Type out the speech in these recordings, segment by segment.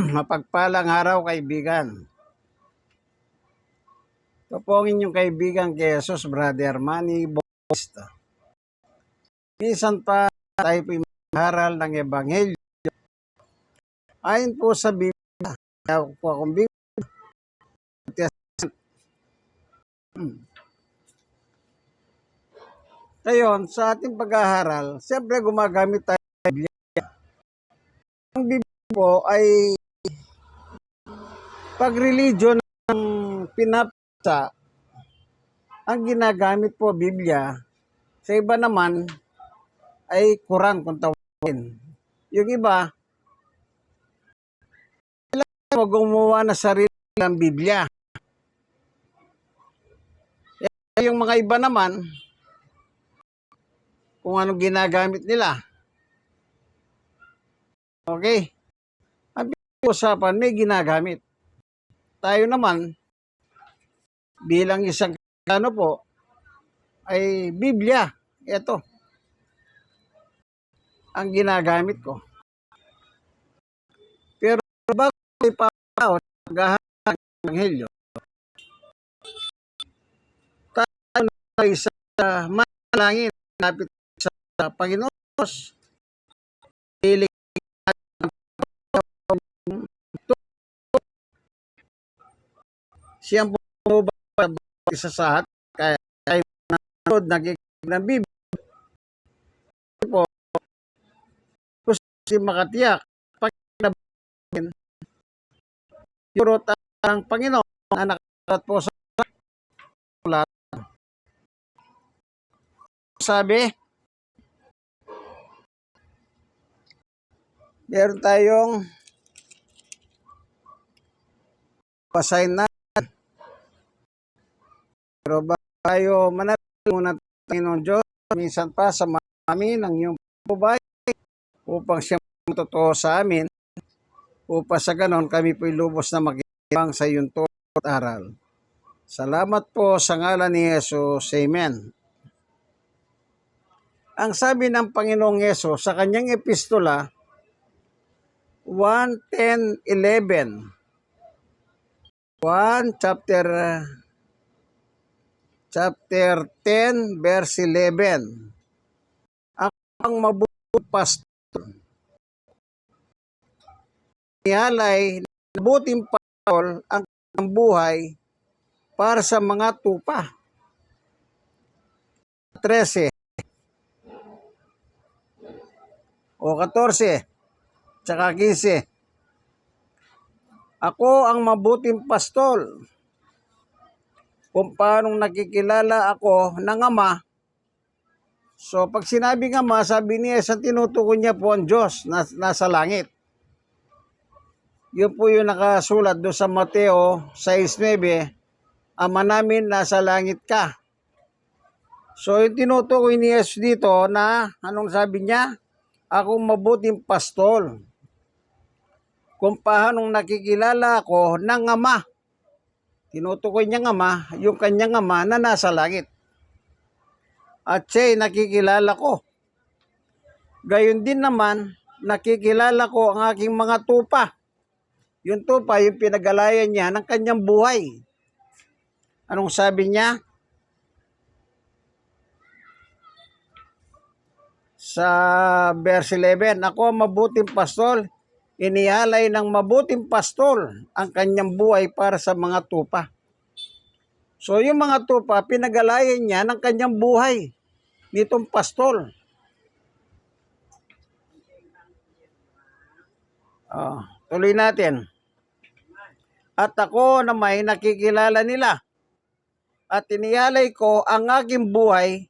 Mapagpalang araw kaibigan. Ito po ang inyong kaibigan kay Jesus, Brother Manny Bautista. Minsan pa tayo po haral ng Ebanghelyo. Ayon po sa Biblia, kaya po akong Biblia. Ngayon, sa ating pag-aaral, siyempre gumagamit tayo ng Biblia. Ang Biblia po ay pag religion ng pinapasa, ang ginagamit po Biblia, sa iba naman ay Quran kung tawagin. Yung iba, mo gumawa na sarili ng Biblia. Eh, Yung mga iba naman, kung anong ginagamit nila. Okay? Ang usapan may ginagamit tayo naman bilang isang ano po ay Biblia. Ito. Ang ginagamit ko. Pero bago ipapao maghahanap ng Anghel tayo na isa manalangin lapit sa Panginoon siyang bumaba isa sa lahat kaya tayo nanood nakikinig ng Biblia po gusto si makatiyak pag nabahin yurot ang Panginoon na nakasulat po sa sulat sabi meron tayong pasign na pero tayo manatili muna Panginoon Diyos, minsan pa sa amin ang iyong pabay upang siya totoo sa amin upang sa ganon kami po'y lubos na makibang sa iyong turo aral. Salamat po sa ngalan ni Jesus. Amen. Ang sabi ng Panginoong Yeso sa kanyang epistola 1.10.11 1 chapter chapter 10 verse 11 Ako ang mabuting pastor. Nihalay mabuting pastor ang kanyang buhay para sa mga tupa. 13 o 14 tsaka 15 Ako ang mabuting pastol kung paano nakikilala ako ng Ama. So, pag sinabi ng Ama, sabi niya, sa tinutukoy niya po ang Diyos na nasa langit. Yun po yung nakasulat doon sa Mateo 6.9, Ama namin, nasa langit ka. So, yung tinutukoy ni Jesus dito na, anong sabi niya? Akong mabuting pastol. Kung paano nakikilala ako ng Ama tinutukoy niyang ama, yung kanyang ama na nasa langit. At siya'y nakikilala ko. Gayon din naman, nakikilala ko ang aking mga tupa. Yung tupa, yung pinagalayan niya ng kanyang buhay. Anong sabi niya? Sa verse 11, Ako ang mabuting pastol, inihalay ng mabuting pastol ang kanyang buhay para sa mga tupa. So yung mga tupa, pinagalayan niya ng kanyang buhay nitong pastol. Oh, tuloy natin. At ako na may nakikilala nila. At inihalay ko ang aking buhay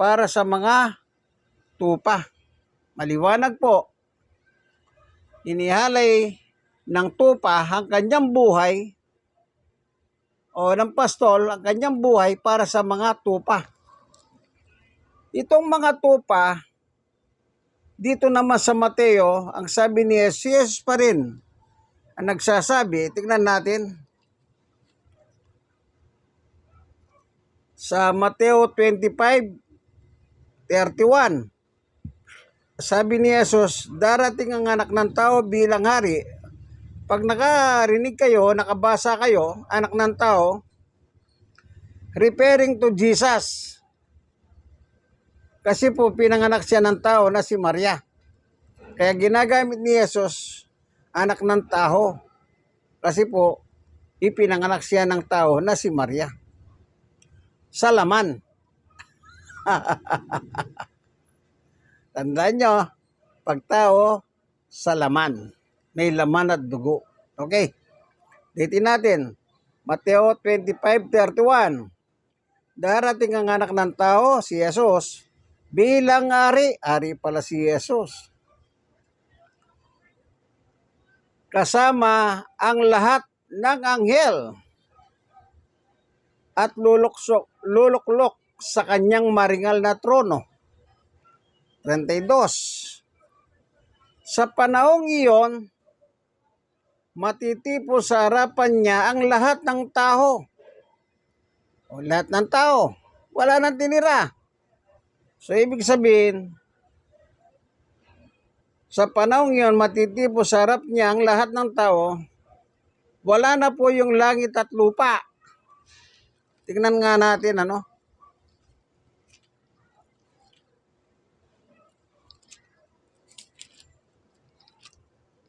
para sa mga tupa. Maliwanag po, inihalay ng tupa ang kanyang buhay o ng pastol ang kanyang buhay para sa mga tupa. Itong mga tupa, dito naman sa Mateo, ang sabi ni Jesus pa rin ang nagsasabi, tignan natin, sa Mateo 25, 31, sabi ni Jesus, darating ang anak ng tao bilang hari pag nakarinig kayo, nakabasa kayo, anak ng tao, referring to Jesus. Kasi po pinanganak siya ng tao na si Maria. Kaya ginagamit ni Jesus anak ng tao. Kasi po ipinanganak siya ng tao na si Maria. Sa laman. Tandaan nyo, pag tao, sa laman. May laman at dugo. Okay? Dito natin. Mateo 25.31 Darating ang anak ng tao, si Jesus, bilang ari. Ari pala si Jesus. Kasama ang lahat ng anghel at luluksok, luluklok sa kanyang maringal na trono. 32. Sa panahong iyon, matitipo sa harapan niya ang lahat ng tao. O lahat ng tao. Wala nang tinira. So, ibig sabihin, sa panahong iyon, matitipo sa harap niya ang lahat ng tao. Wala na po yung langit at lupa. Tingnan nga natin, ano?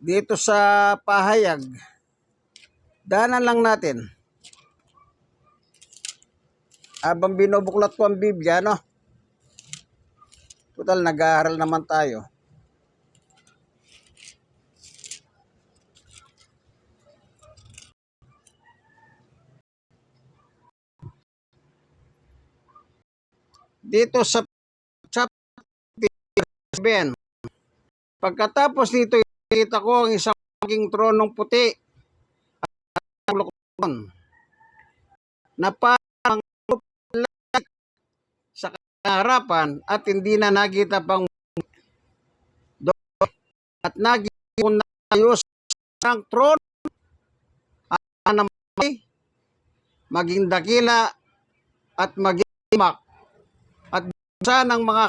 Dito sa pahayag, danan lang natin. Habang binubuklat ko ang Biblia, no? Total, nag-aaral naman tayo. Dito sa chapter 7, pagkatapos nito Nakita ko ang isang king tronong puti. At na parang sa harapan at hindi na nakita pang at naging ayos ang trono at namay maging dakila at maging mak at binuksan ng mga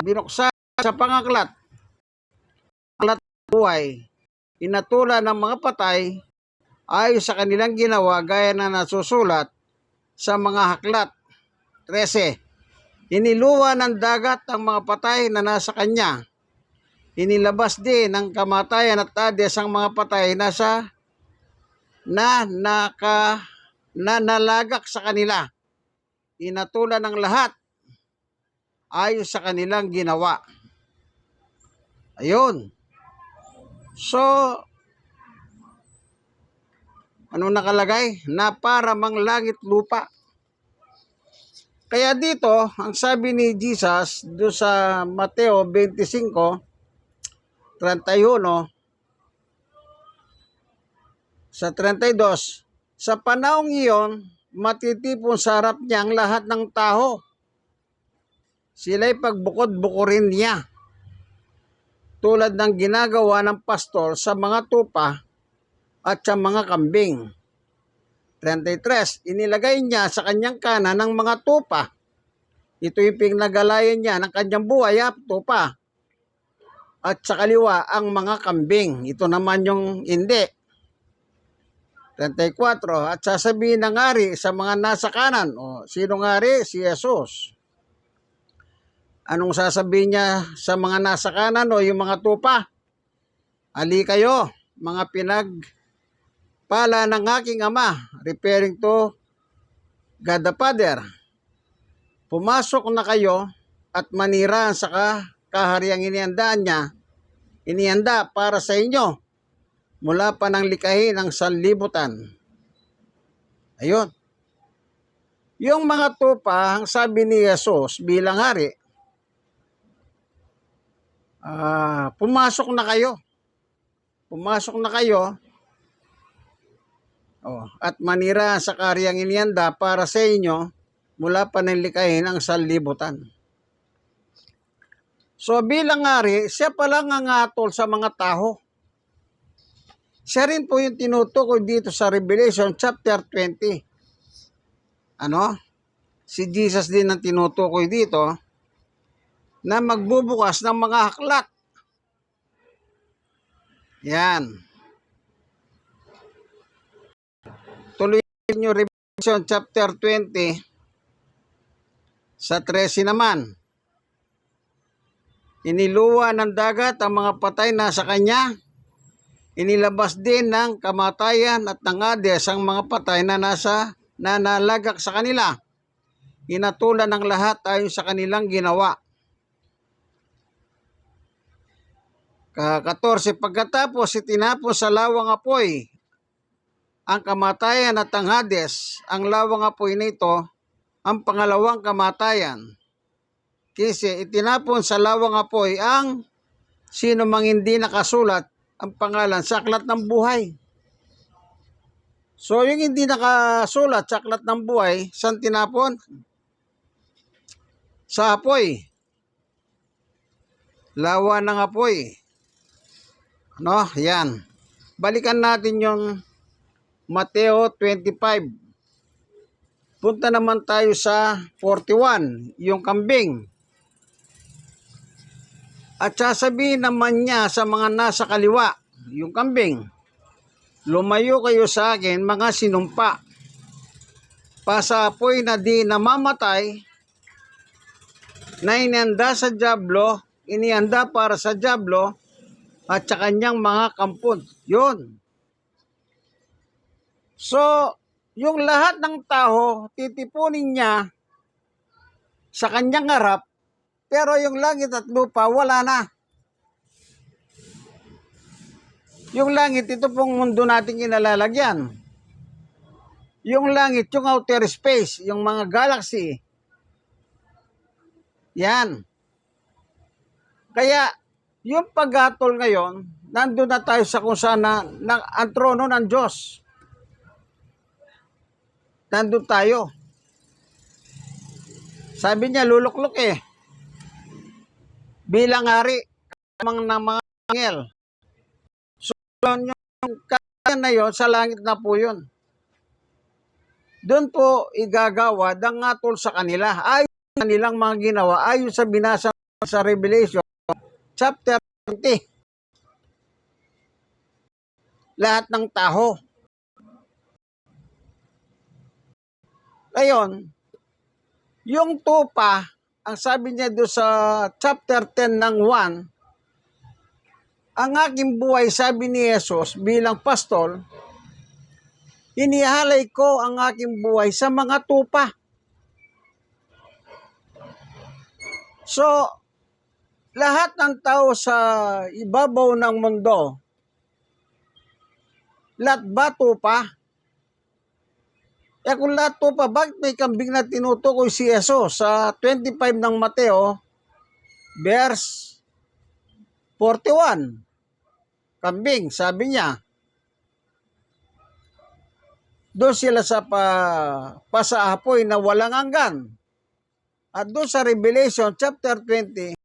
binuksan sa pangaklat. aklat buhay, inatula ng mga patay ay sa kanilang ginawa gaya na nasusulat sa mga haklat. 13. Iniluwa ng dagat ang mga patay na nasa kanya. Inilabas din ng kamatayan at ades ang mga patay na sa na naka na nalagak sa kanila. Inatula ng lahat ayon sa kanilang ginawa. Ayun. So, ano nakalagay? Na para mang langit lupa. Kaya dito, ang sabi ni Jesus do sa Mateo 25, 31, sa 32, sa panahong iyon, matitipon sa harap niya ang lahat ng tao. Sila'y pagbukod-bukurin niya tulad ng ginagawa ng pastor sa mga tupa at sa mga kambing. 33. Inilagay niya sa kanyang kanan ng mga tupa. Ito yung pinagalayan niya ng kanyang buhay, ha, tupa. At sa kaliwa, ang mga kambing. Ito naman yung hindi. 34. At sasabihin ng ari sa mga nasa kanan. O, sino ngari? Si Jesus. Anong sasabihin niya sa mga nasa kanan o yung mga tupa? Ali kayo, mga pinag pala ng aking ama, referring to God the Father. Pumasok na kayo at manira sa kahariang iniandaan niya, inianda para sa inyo mula pa ng likahin ng sanlibutan. Ayun. Yung mga tupa, ang sabi ni Jesus bilang hari, Ah, pumasok na kayo. Pumasok na kayo. Oh, at manira sa karyang inianda para sa inyo mula pa ng likahin ang sanlibutan. So bilang ari, siya pa lang ang atol sa mga tao. Siya rin po yung tinutukoy dito sa Revelation chapter 20. Ano? Si Jesus din ang tinutukoy dito na magbubukas ng mga haklat. Yan. nyo Revelation chapter 20 sa 13 naman. Iniluwa ng dagat ang mga patay na sa kanya. Inilabas din ng kamatayan at ng Hades ang mga patay na nasa na nalagak sa kanila. Inatulan ng lahat ayon sa kanilang ginawa. Ka-14, pagkatapos itinapon sa lawang apoy ang kamatayan at ang Hades, ang lawang apoy nito, ang pangalawang kamatayan. Kasi itinapon sa lawang apoy ang sino mang hindi nakasulat ang pangalan sa aklat ng buhay. So yung hindi nakasulat sa aklat ng buhay, saan tinapon? Sa apoy. Lawa ng apoy. No, yan. Balikan natin yung Mateo 25. Punta naman tayo sa 41, yung kambing. At sasabihin naman niya sa mga nasa kaliwa, yung kambing, lumayo kayo sa akin mga sinumpa. Pasapoy na di namamatay, na inihanda sa Diablo, inihanda para sa Diablo, at sa kanyang mga kampon. Yun. So, yung lahat ng tao, titipunin niya sa kanyang harap, pero yung langit at lupa, wala na. Yung langit, ito pong mundo natin kinalalagyan. Yung langit, yung outer space, yung mga galaxy. Yan. Kaya, yung paghatol ngayon, nandun na tayo sa kung saan na, na ang trono ng Diyos. Nandun tayo. Sabi niya, luluklok eh. Bilang hari ng mga angel. So, yung kaya na yon sa langit na po yun. Doon po igagawa ang ngatol sa kanila. Ayon sa kanilang mga ginawa, ayon sa binasa sa Revelation, chapter 20. Lahat ng tao. Ngayon, yung tupa, ang sabi niya doon sa chapter 10 ng 1, ang aking buhay, sabi ni Jesus bilang pastol, inihalay ko ang aking buhay sa mga tupa. So, lahat ng tao sa ibabaw ng mundo, lahat ba tupa? Eh kung lahat tupa, bakit may kambing na tinutukoy si Jesus sa 25 ng Mateo, verse 41? Kambing, sabi niya. Doon sila sa pa, pasaapoy na walang hanggan. At doon sa Revelation chapter 20,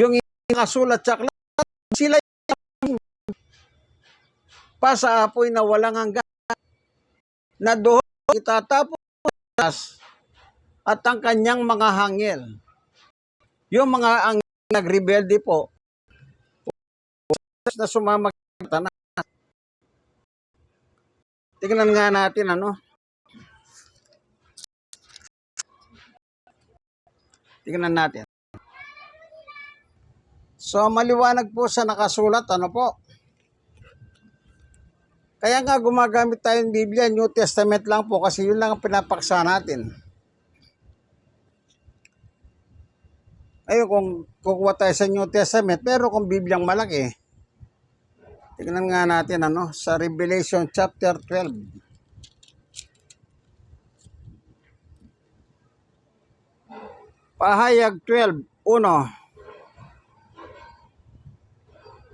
yung kasulat sa aklat, sila yung pasaapoy na walang hanggan na doon itatapos at ang kanyang mga hangil. Yung mga ang nagrebelde po, na sumama na. Tingnan nga natin ano. Tingnan natin. So maliwanag po sa nakasulat ano po. Kaya nga gumagamit tayo ng Biblia, New Testament lang po kasi yun lang ang pinapaksa natin. Ayun, kung kukuha tayo sa New Testament, pero kung Bibliang malaki, tignan nga natin ano, sa Revelation chapter 12. Pahayag 12, 1.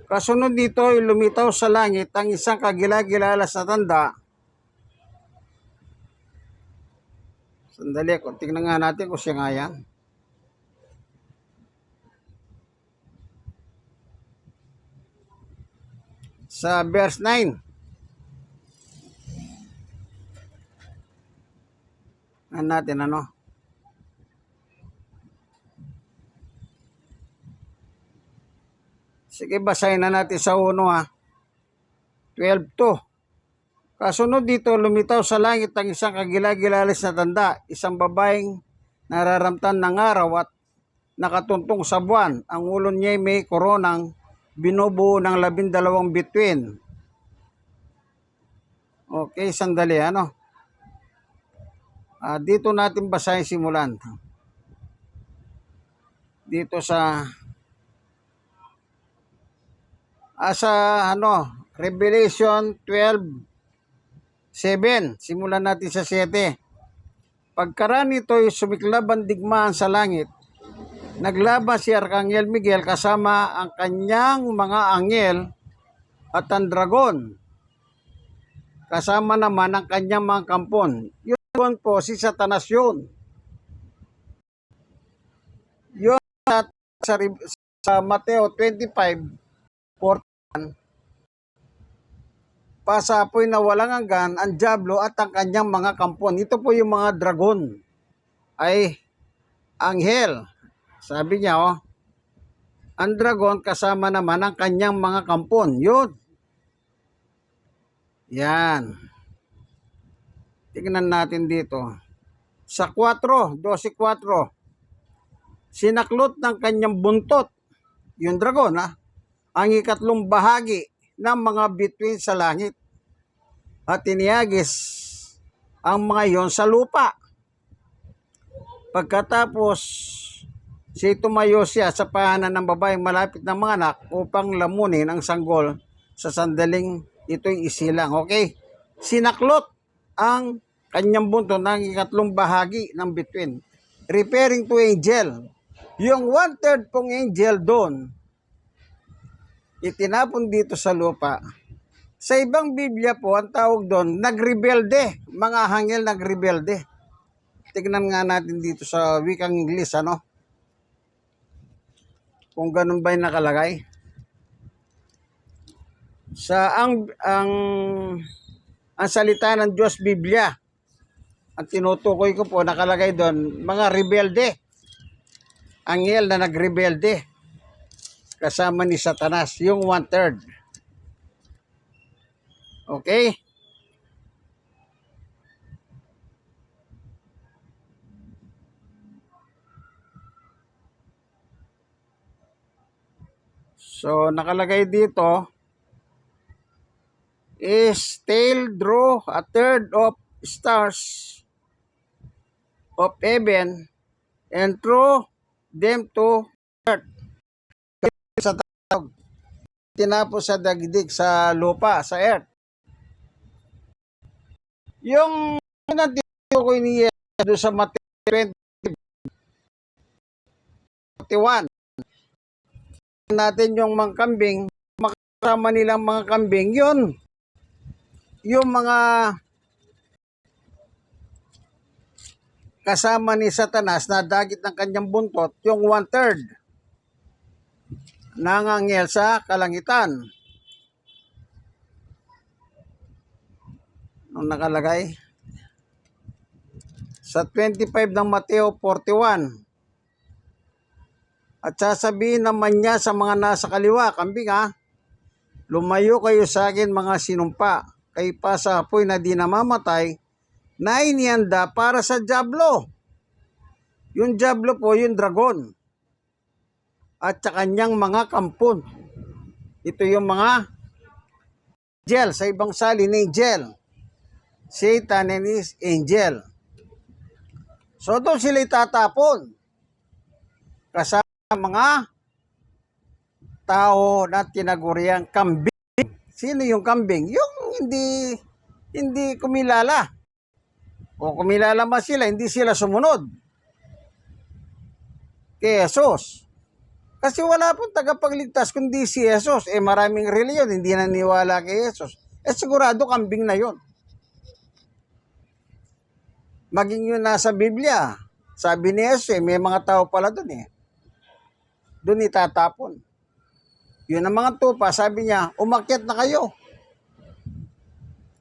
Kasunod dito ay lumitaw sa langit ang isang kagilagilalas na tanda. Sandali, kung tingnan nga natin kung siya nga yan. Sa verse 9. Ano natin ano? Sige, basahin na natin sa uno ha. 12 to. Kasunod dito, lumitaw sa langit ang isang kagilagilalis na tanda, isang babaeng nararamtan ng araw at nakatuntong sa buwan. Ang ulo niya may koronang binubuo ng labindalawang bituin. Okay, sandali ano. Ah, dito natin basahin simulan. Dito sa asa ano, Revelation 12 7. Simulan natin sa 7. Pagkaraan nito'y sumiklab ang digmaan sa langit. Naglaban si Arkangyel Miguel kasama ang kanyang mga anghel at ang dragon. Kasama naman ang kanyang mga kampon. Yun po si Satanas yun. Yun sa, sa, Mateo 25, 41, pasapoy na walang hanggan ang Diablo at ang kanyang mga kampon. Ito po yung mga dragon ay anghel. Sabi niya, oh, ang dragon kasama naman ang kanyang mga kampon. Yun. Yan. Tingnan natin dito. Sa 4, 12.4, sinaklot ng kanyang buntot, yung dragon, ha, ang ikatlong bahagi ng mga bituin sa langit at tiniyagis ang mga yon sa lupa. Pagkatapos, si tumayo siya sa pahanan ng babaeng malapit ng mga anak upang lamunin ang sanggol sa sandaling ito'y isilang. Okay? Sinaklot ang kanyang bunto ng ikatlong bahagi ng bituin. Referring to angel. Yung one-third pong angel doon, itinapon dito sa lupa sa ibang Biblia po, ang tawag doon, nagrebelde. Mga hangel nagrebelde. Tignan nga natin dito sa wikang English, ano? Kung ganun ba yung nakalagay. Sa ang ang ang salita ng Diyos Biblia, ang tinutukoy ko po, nakalagay doon, mga rebelde. Angel na nagrebelde. Kasama ni Satanas, yung one-third. Okay? So, nakalagay dito is tail draw a third of stars of heaven and throw them to earth. Tinapos sa dagdig sa lupa, sa earth. Yung ko ni doon sa Mateo 21 natin yung mga kambing. Makasama nilang mga kambing yun. Yung mga kasama ni Satanas na dagit ng kanyang buntot yung one-third nangangel sa kalangitan. Ang nakalagay? Sa 25 ng Mateo 41 at sasabihin naman niya sa mga nasa kaliwa kambing ha lumayo kayo sa akin mga sinumpa. Kay pasapoy na di namamatay na inianda para sa Diablo. Yung Diablo po yung dragon at sa kanyang mga kampon ito yung mga angel sa ibang salin angel Satan and his angel. So doon sila itatapon. Kasama mga tao na tinaguriang kambing. Sino yung kambing? Yung hindi hindi kumilala. O kumilala man sila, hindi sila sumunod. Kay Jesus. Kasi wala pong tagapagligtas kundi si Jesus. Eh maraming reliyon, hindi naniwala kay Jesus. Eh sigurado kambing na yon maging yun nasa Biblia. Sabi ni Jesus, eh, may mga tao pala doon eh. Doon itatapon. Yun ang mga tupa, sabi niya, umakyat na kayo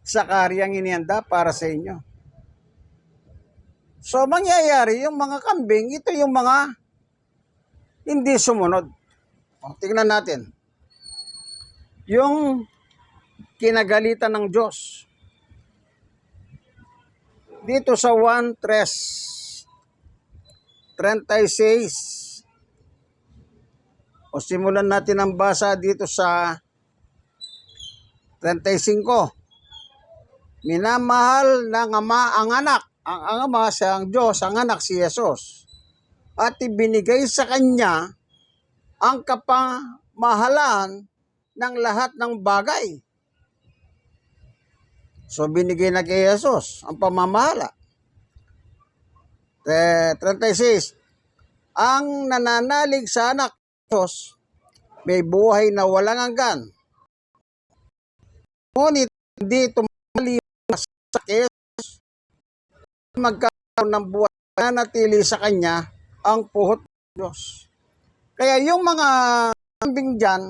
sa karyang inianda para sa inyo. So, mangyayari, yung mga kambing, ito yung mga hindi sumunod. O, tingnan natin. Yung kinagalitan ng Diyos. Dito sa 1 tres 36 o simulan natin ang basa dito sa 35 minamahal ng ama ang anak. Ang, ang ama siya ang Diyos ang anak si Jesus at ibinigay sa kanya ang kapamahalan ng lahat ng bagay So binigay na kay Jesus ang pamamahala. Te- 36. Ang nananalig sa anak Diyos may buhay na walang hanggan. Ngunit hindi tumalimas sa Jesus magkaroon ng buhay na natili sa kanya ang puhot ng Diyos. Kaya yung mga kambing dyan,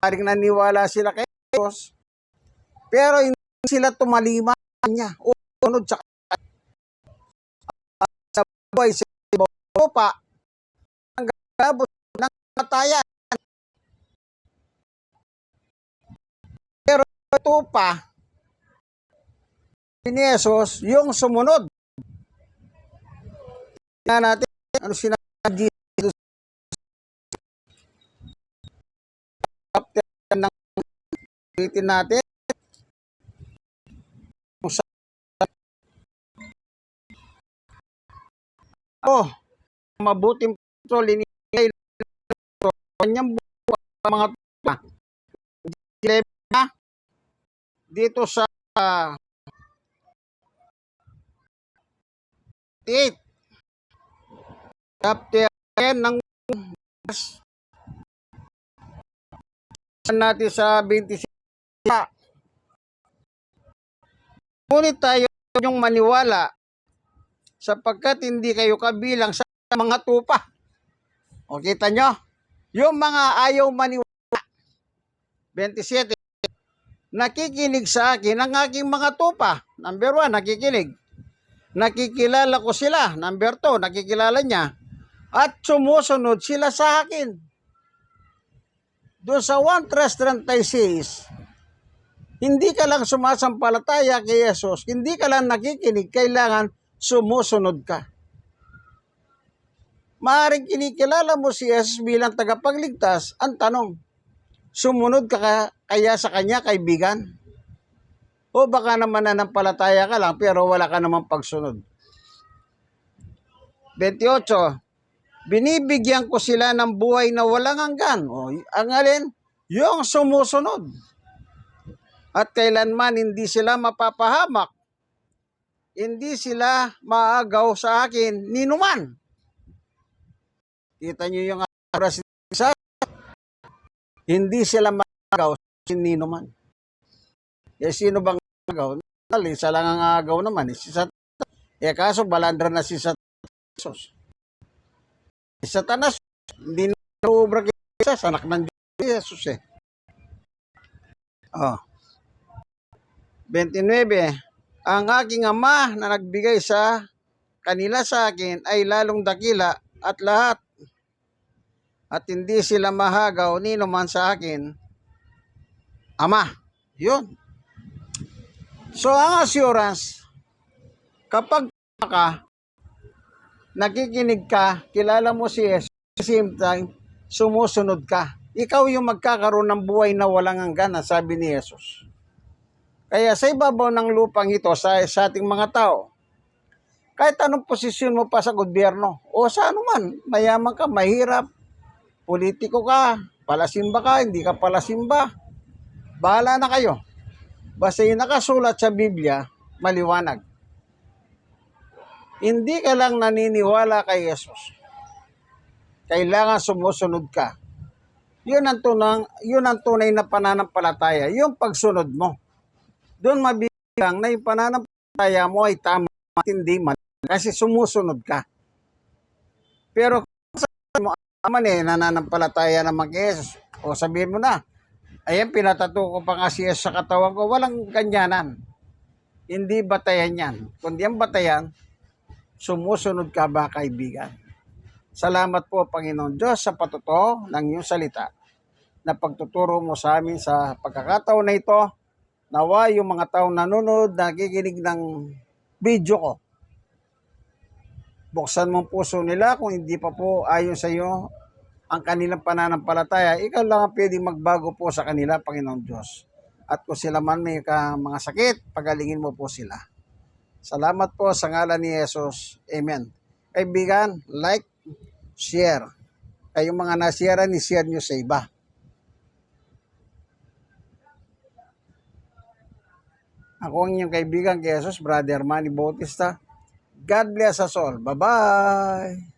paring naniwala sila kay Diyos, pero hindi sila tumalima niya o unod sa sa buhay sa lupa ang gabos ng katayan. Pero ito pa, ni Jesus, yung sumunod. Tingnan natin ano sinabi chapter ng ulitin natin Oh, mabuting patrol inigay kanyang buhay sa mga tupa. Dilema dito sa 8 chapter 10 ng natin sa 26 Ngunit tayo yung maniwala sapagkat hindi kayo kabilang sa mga tupa. O kita nyo? Yung mga ayaw maniwala. 27. Nakikinig sa akin ang aking mga tupa. Number 1, nakikinig. Nakikilala ko sila. Number 2, nakikilala niya. At sumusunod sila sa akin. Doon sa 1 36, hindi ka lang sumasampalataya kay Jesus, hindi ka lang nakikinig, kailangan sumusunod ka. Maaring kinikilala mo si Jesus bilang tagapagligtas, ang tanong, sumunod ka- kaya sa kanya kaibigan? O baka naman nanampalataya ka lang pero wala ka namang pagsunod. 28. Binibigyan ko sila ng buhay na walang hanggan. O, ang alin? Yung sumusunod. At kailanman hindi sila mapapahamak hindi sila maagaw sa akin ninuman. Kita niyo yung oras sa hindi sila maagaw sa ninuman. Eh sino bang agaw? Isa lang ang agaw naman. Eh, si Satanas. Eh kaso balandra na si Satanas. Si Satanas, hindi na ubra kay Jesus, anak ng Jesus eh. Oh. 29 ang aking ama na nagbigay sa kanila sa akin ay lalong dakila at lahat at hindi sila mahagaw ni naman sa akin ama yun so ang assurance kapag ka nakikinig ka kilala mo si Jesus at the same time sumusunod ka ikaw yung magkakaroon ng buhay na walang hanggan sabi ni Jesus kaya sa ibabaw ng lupang ito sa, sa ating mga tao, kahit anong posisyon mo pa sa gobyerno, o sa ano man, mayaman ka, mahirap, politiko ka, palasimba ka, hindi ka palasimba, bahala na kayo. Basta yung nakasulat sa Biblia, maliwanag. Hindi ka lang naniniwala kay Jesus. Kailangan sumusunod ka. Yun ang tunang, yun ang tunay na pananampalataya, yung pagsunod mo doon mabilang na yung pananampalataya mo ay tama at hindi mali kasi sumusunod ka. Pero kung sa mo aman eh, nananampalataya naman kay Jesus, o sabihin mo na, ayan, pinatato ko pa nga si Jesus sa katawan ko, walang ganyanan. Hindi batayan yan. Kundi ang batayan, sumusunod ka ba kaibigan? Salamat po Panginoon Diyos sa patuto ng iyong salita na pagtuturo mo sa amin sa pagkakataon na ito Nawa yung mga taong nanonood, nakikinig ng video ko. Buksan mo ang puso nila kung hindi pa po ayon sa iyo ang kanilang pananampalataya, ikaw lang ang pwedeng magbago po sa kanila, Panginoon Diyos. At kung sila man may mga sakit, pagalingin mo po sila. Salamat po sa ngalan ni Jesus. Amen. Kaibigan, like, share. Kayong mga nasiyara, ni-share nyo sa iba. Ako ang inyong kaibigan kay Jesus, Brother Manny Bautista. God bless us all. Bye-bye!